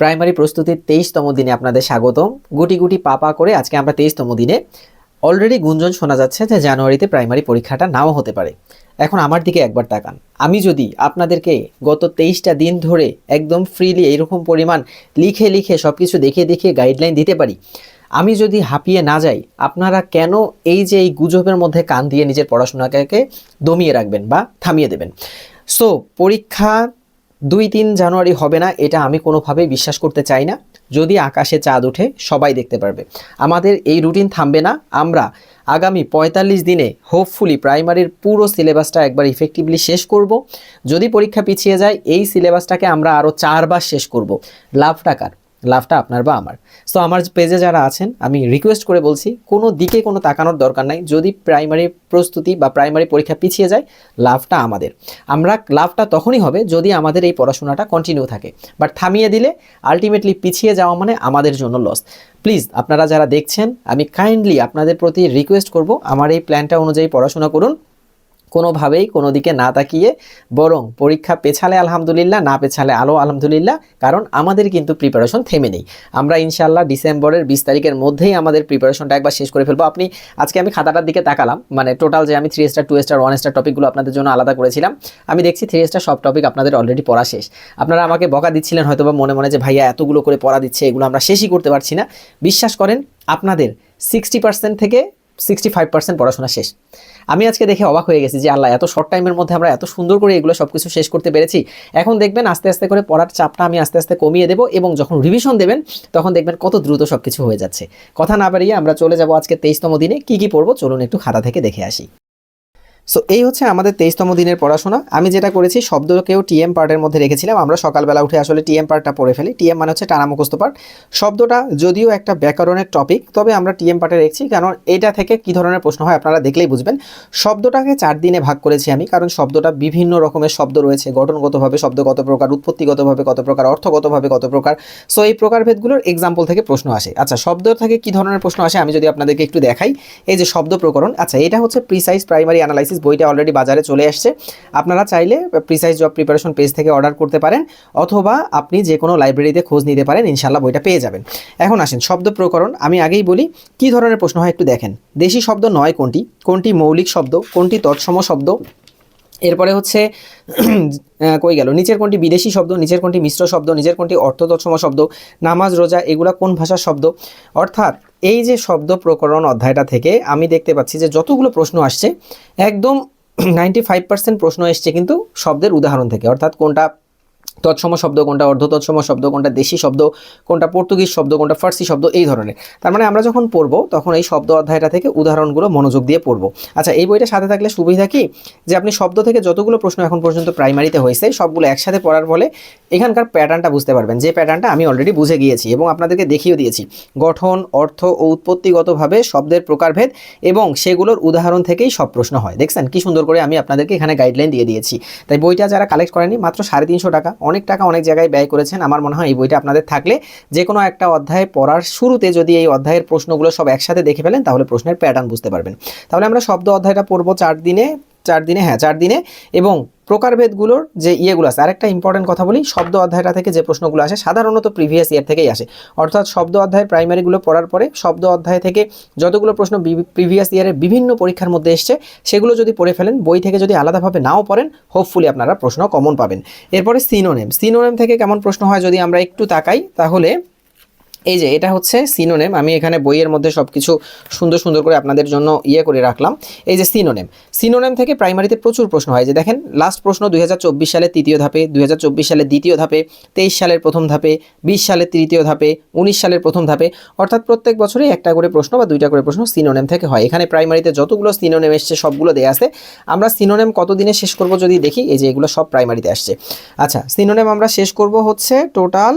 Primary প্রস্তুতির তেইশতম দিনে আপনাদের স্বাগতম। গুটি গুটি পাপা করে আজকে আমরা তেইশতম দিনে অলরেডি গুঞ্জন শোনা যাচ্ছে যে জানুয়ারিতে প্রাইমারি পরীক্ষাটা নাও হতে পারে। এখন আমার দিকে একবার তাকান। আমি যদি আপনাদেরকে গত তেইশটা দিন ধরে একদম ফ্রিলি এইরকম পরিমাণ লিখে লিখে সব কিছু দেখিয়ে দেখিয়ে গাইডলাইন দিতে পারি, আমি যদি হাঁপিয়ে না যাই, আপনারা কেন এই যে এই গুজবের মধ্যে কান দিয়ে নিজের পড়াশোনাকে দমিয়ে রাখবেন বা থামিয়ে দেবেন? সো পরীক্ষা দুই তিন জানুয়ারি হবে না, এটা আমি কোনোভাবেই বিশ্বাস করতে চাই না। যদি আকাশে চাঁদ ওঠে, সবাই দেখতে পারবে। আমাদের এই রুটিন থামবে না। আমরা আগামী পঁয়তাল্লিশ দিনে হোপফুলি প্রাইমারির পুরো সিলেবাসটা একবার ইফেক্টিভলি শেষ করব। যদি পরীক্ষা পিছিয়ে যায়, এই সিলেবাসটাকে আমরা আরও চারবার শেষ করব। লাভ টাকার। লাভটা আপনার বা আমার। সো আমার পেজে যারা আছেন, আমি রিকোয়েস্ট করে বলছি, কোনো দিকে কোনো তাকানোর দরকার নাই। যদি প্রাইমারি প্রস্তুতি বা প্রাইমারি পরীক্ষা পিছিয়ে যায়, লাভটা আমাদের। আমরা লাভটা তখনই হবে যদি আমাদের এই পড়াশোনাটা কন্টিনিউ থাকে। বাট থামিয়ে দিলে আলটিমেটলি পিছিয়ে যাওয়া মানে আমাদের জন্য লস প্লিজ আপনারা যারা দেখছেন, আমি কাইন্ডলি আপনাদের প্রতি রিকোয়েস্ট করব, আমার এই প্ল্যানটা অনুযায়ী পড়াশোনা করুন। কোনোভাবেই কোনো দিকে না তাকিয়ে বরং পরীক্ষা পেছালে আলহামদুলিল্লাহ, না পেছালে আলো আলহামদুলিল্লাহ, কারণ আমাদের কিন্তু প্রিপারেশন থেমে নেই। আমরা ইনশাল্লাহ ডিসেম্বরের বিশ তারিখের মধ্যেই আমাদের প্রিপারেশনটা একবার শেষ করে ফেলব। আপনি আজকে আমি খাতাটার দিকে তাকালাম মানে টোটাল যে আমি three star two star one star টপিকগুলো আপনাদের জন্য আলাদা করেছিলাম, আমি দেখছি থ্রি স্টার সব টপিক আপনাদের অলরেডি পড়া শেষ। আপনারা আমাকে বকা দিচ্ছিলেন হয়তো বা মনে মনে যে, ভাইয়া, এতগুলো করে পড়া দিচ্ছে, এগুলো আমরা শেষই করতে পারছি না। বিশ্বাস করেন, আপনাদের সিক্সটি পার্সেন্ট থেকে সিক্সটি ফাইভ পার্সেন্ট পড়াশোনা শেষ। আমি আজকে দেখে অবাক হয়ে গেছি যে আল্লাহ, এত শর্ট টাইমের মধ্যে আমরা এত সুন্দর করে এগুলো সব কিছু শেষ করতে পেরেছি। এখন দেখবেন আস্তে আস্তে করে পড়ার চাপটা আমি আস্তে আস্তে কমিয়ে দেবো এবং যখন রিভিশন দেবেন, তখন দেখবেন কত দ্রুত সব কিছু হয়ে যাচ্ছে। কথা না বাড়িয়ে আমরা চলে যাব আজকে তেইশতম দিনে। কী কী পড়ব? চলুন একটু খাতা থেকে দেখে আসি। সো এই হচ্ছে আমাদের তেইশতম দিনের পড়াশোনা। আমি যেটা করেছি, শব্দকেও টিএম পার্টের মধ্যে রেখেছিলাম। আমরা সকালবেলা উঠে আসলে টিএম পার্টটা পড়ে ফেলি। টিএম মানে হচ্ছে টানা মুখস্থ পার্ট। শব্দটা যদিও একটা ব্যাকরণের টপিক তবে আমরা টিএম পার্টে রেখেছি। কারণ এটা থেকে কী ধরনের প্রশ্ন হয় আপনারা দেখলেই বুঝবেন। শব্দটাকে চার দিনে ভাগ করেছি আমি, কারণ শব্দটা বিভিন্ন রকমের শব্দ রয়েছে। গঠনগতভাবে শব্দ কত প্রকার, উৎপত্তিগতভাবে কত প্রকার, অর্থগতভাবে কত প্রকার। সো এই প্রকারভেদগুলোর এক্সাম্পল থেকে প্রশ্ন আসে। আচ্ছা শব্দ থেকে কী ধরনের প্রশ্ন আসে? আমি যদি আপনাদেরকে একটু দেখাই। এই যে শব্দ প্রকরণ। আচ্ছা এটা হচ্ছে প্রিসাইজ প্রাইমারি অ্যানালাইসিস বইটা অলরেডি বাজারে চলে আসছে। আপনারা চাইলে প্রিসাইজ জব প্রিপারেশন পেজ থেকে অর্ডার করতে পারেন, অথবা আপনি যে কোনো লাইব্রেরিতে খোঁজ নিতে পারেন ইনশাল্লাহ বইটা পেয়ে যাবেন। এখন আসেন, শব্দ প্রকরণ। আমি আগেই বলি, কী ধরনের প্রশ্ন হয় একটু দেখেন। দেশি শব্দ নয় কোনটি? কোনটি মৌলিক শব্দ? কোনটি তৎসম শব্দ? এরপরে হচ্ছে কই গেল? নিচের কোনটি বিদেশি শব্দ? নিচের কোনটি মিশ্র শব্দ? নিচের কোনটি অর্থতৎসম শব্দ? নামাজ, রোজা, এগুলা কোন ভাষার শব্দ? অর্থাৎ এই যে শব্দ প্রকরণ অধ্যায়টা থেকে আমি দেখতে পাচ্ছি যে যতগুলো প্রশ্ন আসছে, একদম নাইনটি ফাইভ পার্সেন্ট প্রশ্ন এসছে কিন্তু শব্দের উদাহরণ থেকে, অর্থাৎ কোনটা তৎসম শব্দ কোনটা অর্ধ তৎসম শব্দ কোনটা, দেশি শব্দ কোনটা, পর্তুগিজ শব্দ কোনটা, ফার্সি শব্দ, এই ধরনের। তার মানে আমরা যখন পড়ব, তখন এই শব্দ অধ্যায়টা থেকে উদাহরণগুলো মনোযোগ দিয়ে পড়ব। আচ্ছা এই বইটা সাথে থাকলে সুবিধা কি? যে আপনি শব্দ থেকে যতগুলো প্রশ্ন এখন পর্যন্ত প্রাইমারিতে হয়েছে, সবগুলো একসাথে পড়ার ফলে এখানকার প্যাটার্নটা বুঝতে পারবেন। যে প্যাটার্নটা আমি অলরেডি বুঝে গিয়েছি এবং আপনাদেরকে দেখিয়ে দিয়েছি। গঠন, অর্থ ও উৎপত্তিগতভাবে শব্দের প্রকারভেদ এবং সেগুলোর উদাহরণ থেকেই সব প্রশ্ন হয়। দেখছেন? কি সুন্দর করে আমি আপনাদেরকে এখানে গাইডলাইন দিয়ে দিয়েছি। তাই বইটা যারা কালেক্ট করেনি মাত্র সাড়ে তিনশো টাকা অনেক টাকা অনেক জায়গায় ব্যয় করেছেন। আমার মনে হয় এই বইটা আপনাদের থাকলে যে কোনো একটা অধ্যায় পড়ার শুরুতে যদি এই অধ্যায়ের প্রশ্নগুলো সব একসাথে দেখে ফেলেন, তাহলে প্রশ্নের প্যাটার্ন বুঝতে পারবেন। তাহলে আমরা শব্দ অধ্যায়টা পড়ব চার দিনে চার দিনে হ্যাঁ চার দিনে এবং প্রকারভেদগুলোর যে ইয়েগুলো আছে, আরেকটা ইম্পর্টেন্ট কথা বলি, শব্দ অধ্যায়টা থেকে যে প্রশ্নগুলো আসে, সাধারণত প্রিভিয়াস ইয়ার থেকেই আসে। অর্থাৎ শব্দ অধ্যায় প্রাইমারিগুলো পড়ার পরে, শব্দ অধ্যায় থেকে যতগুলো প্রশ্ন প্রিভিয়াস ইয়ারের বিভিন্ন পরীক্ষার মধ্যে এসছে, সেগুলো যদি পড়ে ফেলেন, বই থেকে যদি আলাদাভাবে নাও পড়েন হোপফুলি আপনারা প্রশ্ন কমন পাবেন। এরপরে সিনোনেম সিনোনেম থেকে কেমন প্রশ্ন হয় যদি আমরা একটু তাকাই, তাহলে এই যে, এটা হচ্ছে সিনোনেম আমি এখানে বইয়ের মধ্যে সব কিছু সুন্দর সুন্দর করে আপনাদের জন্য ইয়ে করে রাখলাম। এই যে সিনোনেম সিনোনেম থেকে প্রাইমারিতে প্রচুর প্রশ্ন হয়। যে দেখেন লাস্ট প্রশ্ন দুই সালে তৃতীয় ধাপে দু হাজার চব্বিশ সালে দ্বিতীয় ধাপে, তেইশ সালের প্রথম ধাপে, বিশ সালের তৃতীয় ধাপে, উনিশ সালের প্রথম ধাপে। অর্থাৎ প্রত্যেক বছরই একটা করে প্রশ্ন বা দুইটা করে প্রশ্ন সিনোনেম থেকে হয়। এখানে প্রাইমারিতে যতগুলো সিনোনেম এসছে, সবগুলো দেয়া আছে। আমরা সিনোনেম কতদিনে শেষ করব যদি দেখি, এই যে এগুলো সব প্রাইমারিতে আসছে। আচ্ছা সিনোনেম আমরা শেষ করব হচ্ছে টোটাল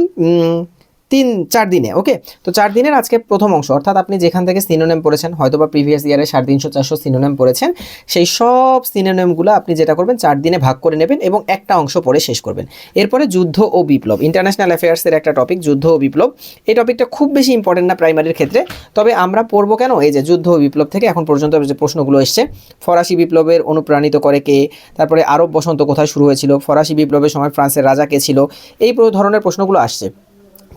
তিন, চার দিনে ওকে তো চার দিনের আজকে প্রথম অংশ, অর্থাৎ আপনি যেখান থেকে সিনোনেম পড়েছেন হয়তো বা প্রিভিয়াস ইয়ারে সাড়ে তিনশো, চারশো সিনোনেম পড়েছেন, সেই সব সিনোনেমগুলো আপনি যেটা করবেন, চার দিনে ভাগ করে নেবেন এবং একটা অংশ পড়ে শেষ করবেন। এরপরে যুদ্ধ ও বিপ্লব ইন্টারন্যাশনাল অ্যাফেয়ার্সের একটা টপিক যুদ্ধ ও বিপ্লব। এই টপিকটা খুব বেশি ইম্পর্টেন্ট না প্রাইমারির ক্ষেত্রে, তবে আমরা পড়ব কেন? এই যে যুদ্ধ ও বিপ্লব থেকে এখন পর্যন্ত যে প্রশ্নগুলো এসছে, ফরাসি বিপ্লবের অনুপ্রাণিত করে কে? তারপরে আরব বসন্ত কোথায় শুরু হয়েছিল? ফরাসি বিপ্লবের সময় ফ্রান্সের রাজা কে ছিল? এই ধরনের প্রশ্নগুলো আসছে।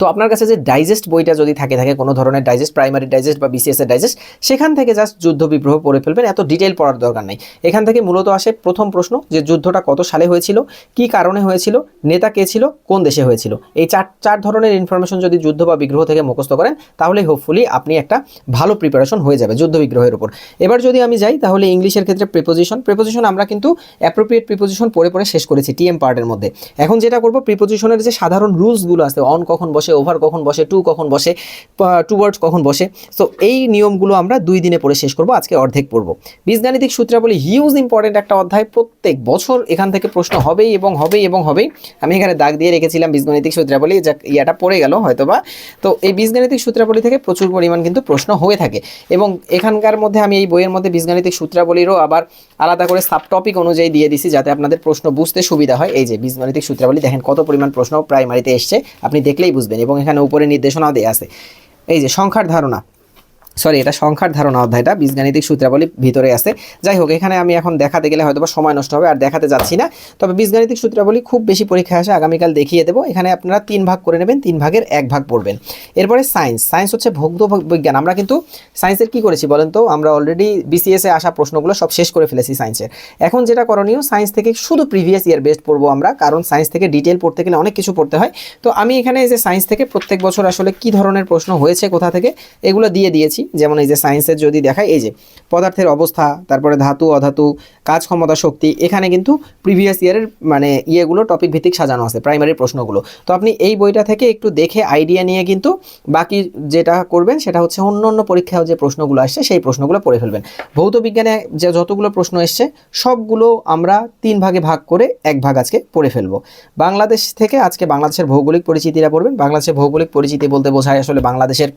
তো আপনার কাছে যে ডাইজেস্ট বইটা যদি থাকে থাকে কোনো ধরনের ডাইজেস্ট প্রাইমারি ডাইজেস্ট বা বিসিএস এর ডাইজেস্ট সেখান থেকে জাস্ট যুদ্ধ বিগ্রহ পড়ে ফেলবেন, এত ডিটেল পড়ার দরকার নেই। এখান থেকে মূলত আসে প্রথম প্রশ্ন, যে যুদ্ধটা কত সালে হয়েছিল, কি কারণে হয়েছিল, নেতা কে ছিল, কোন দেশে হয়েছিল। এই চার চার ধরনের ইনফরমেশন যদি যুদ্ধ বা বিগ্রহ থেকে মুখস্থ করেন, তাহলে হোপফুলি আপনি একটা ভালো প্রিপারেশন হয়ে যাবে যুদ্ধ বিগ্রহের উপর। এবার যদি আমি যাই, তাহলে ইংলিশের ক্ষেত্রে প্রিপোজিশন প্রিপোজিশন আমরা কিন্তু অ্যাপ্রোপ্রিয়েট প্রিপোজিশন পড়ে পড়ে শেষ করেছি টিএম পার্টের মধ্যে। এখন যেটা করব প্রিপোজিশনের যে সাধারণ রুলসগুলো আছে অন কখন বসে ওভার কখন বসে টু কখন বসে টু ওয়ার্ডস কখন বসে। সো এই নিয়মগুলো আমরা দুই দিনে পড়ে শেষ করব, আজকে অর্ধেক পড়ব। বীজগাণিতিক সূত্রাবলী হিউজ ইম্পর্টেন্ট একটা অধ্যায়, প্রত্যেক বছর এখান থেকে প্রশ্ন হবেই এবং হবেই এবং হবেই। আমি এখানে দাগ দিয়ে রেখেছিলাম বীজগণিতিক সূত্রাবলী যা ইয়াটা পড়ে গেল হয়তোবা। তো, এই বীজগাণিতিক সূত্রাবলী থেকে প্রচুর পরিমাণ কিন্তু প্রশ্ন হয়ে থাকে। এবং এখানকার মধ্যে আমি এই বইয়ের মধ্যে বীজগাণিতিক সূত্রাবলীরও আবার আলাদা করে সাব টপিক অনুযায়ী দিয়ে দিছি যাতে আপনাদের প্রশ্ন বুঝতে সুবিধা হয়। এই যে বীজগণিতিক সূত্রাবলী দেখেন কত পরিমাণ প্রশ্ন প্রাইমারিতে এসছে, আপনি দেখলেই বুঝবেন এবং এখানে উপরে নির্দেশনাও দেওয়া আছে। এই যে সংখ্যার ধারণা সরি এটা সংখ্যার ধারণা অধ্যায়টা বীজগাণিতিক সূত্রাবলী ভিতরে আছে। যাই হোক, এখানে আমি এখন দেখাতে গেলে হয়তো সময় নষ্ট হবে আর দেখাতে যাচ্ছি না। তবে বীজগাণিতিক সূত্রাবলী খুব বেশি পরীক্ষায় আসে, আগামীকাল দেখিয়ে দেবো। এখানে আপনারা তিন ভাগ করে নেবেন, তিন ভাগের এক ভাগ পড়বেন। এরপরে সায়েন্স সায়েন্স হচ্ছে ভৌত বিজ্ঞান। আমরা কিন্তু সায়েন্সের কি করেছি বলেন তো? আমরা অলরেডি বিসিএসে আসা প্রশ্নগুলো সব শেষ করে ফেলেছি সায়েন্সের এখন যেটা করণীয় সায়েন্স থেকে শুধু প্রিভিয়াস ইয়ার বেস্ট পড়ব আমরা, কারণ সায়েন্স থেকে ডিটেল পড়তে গেলে অনেক কিছু পড়তে হয়। তো আমি এখানে যে সায়েন্স থেকে প্রত্যেক বছর আসলে কি ধরনের প্রশ্ন হয়েছে, কোথা থেকে, এগুলো দিয়ে দিয়েছি। যেমন এই যে সায়েন্সের যদি দেখায় এই যে পদার্থের অবস্থা, তারপরে ধাতু, অধাতু, কাজ ক্ষমতা, শক্তি, এখানে কিন্তু প্রিভিয়াস ইয়ারের মানে ইয়েগুলো টপিক ভিত্তিক সাজানো আছে প্রাইমারি প্রশ্নগুলো। তো আপনি এই বইটা থেকে একটু দেখে আইডিয়া নিয়ে কিন্তু বাকি যেটা করবেন, সেটা হচ্ছে অন্য অন্য পরীক্ষায় যে প্রশ্নগুলো আসছে, সেই প্রশ্নগুলো পড়ে ফেলবেন। ভৌত বিজ্ঞানে যে যতগুলো প্রশ্ন এসছে, সবগুলো আমরা তিন ভাগে ভাগ করে এক ভাগ আজকে পড়ে ফেলব। বাংলাদেশ থেকে আজকে বাংলাদেশের ভৌগোলিক পরিচিতিরা পড়বেন। বাংলাদেশের ভৌগোলিক পরিচিতি বলতে বোঝায় আসলে বাংলাদেশের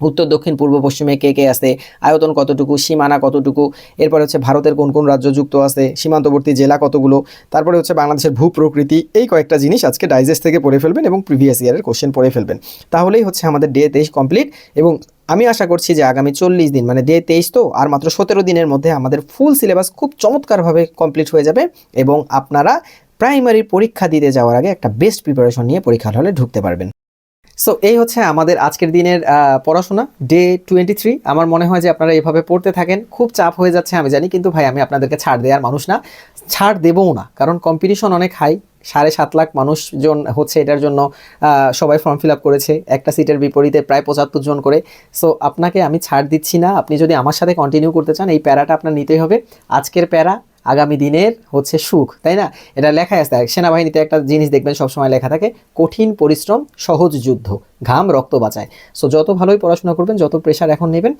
উত্তর, দক্ষিণ, পূর্ব, পশ্চিমে কে কে আছে, আয়তন কতটুকু, সীমানা কতটুকু, এরপরে হচ্ছে ভারতের কোন কোন রাজ্য যুক্ত আছে, সীমান্তবর্তী জেলা কতগুলো, তারপরে হচ্ছে বাংলাদেশের ভূপ্রকৃতি, এই কয়েকটা জিনিস আজকে ডাইজেস্ট থেকে পড়ে ফেলবেন এবং প্রিভিয়াস ইয়ারের কোশ্চেন পড়ে ফেলবেন। তাহলেই হচ্ছে আমাদের ডে তেইশ কমপ্লিট এবং আমি আশা করছি যে আগামী চল্লিশ দিন মানে ডে তেইশ তো, আর মাত্র সতেরো দিনের মধ্যে আমাদের ফুল সিলেবাস খুব চমৎকারভাবে কমপ্লিট হয়ে যাবে এবং আপনারা প্রাইমারি পরীক্ষা দিতে যাওয়ার আগে একটা বেস্ট প্রিপারেশন নিয়ে পরীক্ষার হলে ঢুকতে পারবেন। সো এই হচ্ছে আমাদের আজকের দিনের পড়াশোনা ডে টোয়েন্টি থ্রি আমার মনে হয় যে আপনারা এভাবে পড়তে থাকেন। খুব চাপ হয়ে যাচ্ছে, আমি জানি, কিন্তু ভাই, আমি আপনাদেরকে ছাড় দেওয়ার মানুষ না। ছাড় দেবও না, কারণ কম্পিটিশন অনেক হাই সাড়ে সাত লাখ মানুষজন হচ্ছে এটার জন্য সবাই ফর্ম ফিল আপ করেছে, একটা সিটের বিপরীতে প্রায় পঁচাত্তর জন করে। সো আপনাকে আমি ছাড় দিচ্ছি না। আপনি যদি আমার সাথে কন্টিনিউ করতে চান, এই প্যারাটা আপনার নিতেই হবে। আজকের প্যারা আগামী দিনের হচ্ছে সুখ, তাই না? এটা লেখাই আছে। সেনাবাহিনীতে একটা জিনিস দেখবেন, সবসময় লেখা থাকে, কঠিন পরিশ্রম, সহজ যুদ্ধ, ঘাম, রক্ত বাঁচায়। সো যত ভালোই পড়াশোনা করবেন, যত প্রেশার এখন নেবেন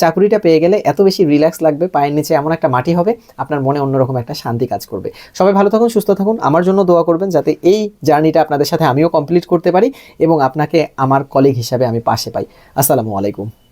চাকুরিটা পেয়ে গেলে এত বেশি রিল্যাক্স লাগবে, পায়ের নিচে এমন একটা মাটি হবে, আপনার মনে অন্যরকম একটা শান্তি কাজ করবে। সবাই ভালো থাকুন, সুস্থ থাকুন, আমার জন্য দোয়া করবেন, যাতে এই জার্নিটা আপনাদের সাথে আমিও কমপ্লিট করতে পারি এবং আপনাকে আমার কলিগ হিসাবে আমি পাশে পাই। আসসালামু আলাইকুম।